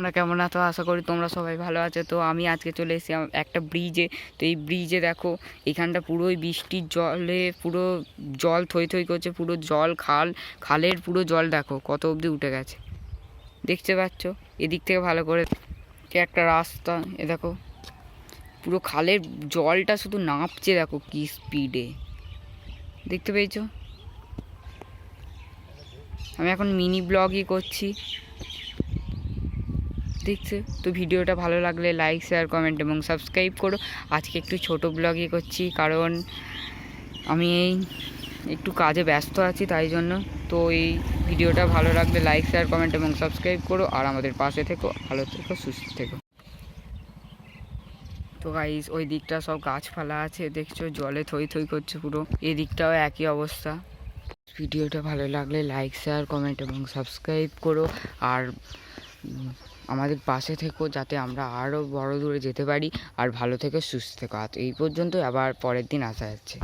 তোমরা কেমন আছো? আশা করি তোমরা সবাই ভালো আছো। তো আমি আজকে চলে এসেছি একটা ব্রিজে তো এই ব্রিজে দেখো, এখানটা পুরোই বৃষ্টির জলে পুরো জল থই থই করছে, পুরো জল, খাল, খালের পুরো জল দেখো, কত অবধি উঠে গেছে। দেখতে পাচ্ছ? এদিক থেকে ভালো করে একটা রাস্তা, এ দেখো, পুরো খালের জলটা শুধু নাপছে দেখো কি স্পিডে দেখতে পেয়েছ? আমি এখন মিনি ব্লগই করছি। দেখছে? তো ভিডিওটা ভালো লাগলে লাইক শেয়ার কমেন্ট এবং সাবস্ক্রাইব করো। আজকে একটু ছোট ব্লগই করছি, কারণ আমি এই একটু কাজে ব্যস্ত আছি, তাই জন্য। তো এই ভিডিওটা ভালো লাগলে লাইক শেয়ার কমেন্ট এবং সাবস্ক্রাইব করো আর আমাদের পাশে থেকো, ভালো থেকো, সুস্থ থেকো। তো গাইস ওই দিকটা সব গাছপালা আছে, দেখছ? জলে থই থই করছে পুরো। এদিকটাও একই অবস্থা। ভিডিওটা ভালো লাগলে লাইক শেয়ার কমেন্ট এবং সাবস্ক্রাইব করো। আর আমাদের পাশে থেকো যাতে আমরা আরও বড় দূরে যেতে পারি আর ভালো থেকে, সুস্থ থেকো। এই পর্যন্ত আবার পরের দিন আসা যাচ্ছে